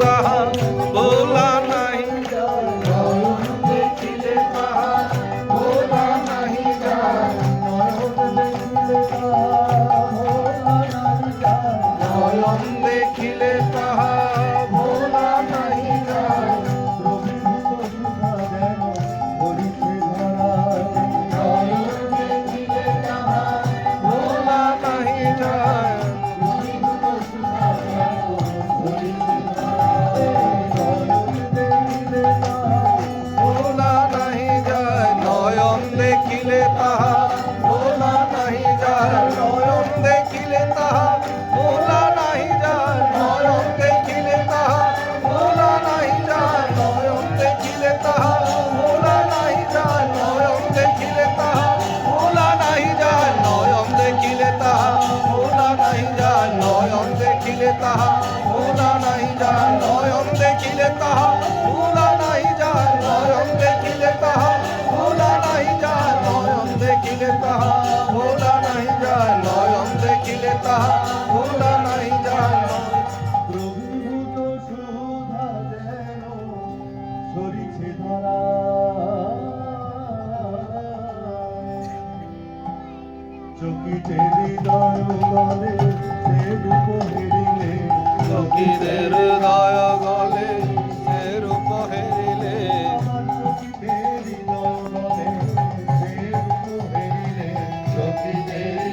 তাহা দেখিলে তাহা, ভোলা নাহি যায় নয়ন দেখিলে তাহা, ভোলা নাহি যায় নয়ন দেখিলে তাহা, ভোলা নাহি যায় নয়ন দেখিলে তাহা, ভোলা নাহি যায় নয়ন দেখিলে তাহা, ভোলা নাহি যায় চকিতে হৃদয় বলে Só que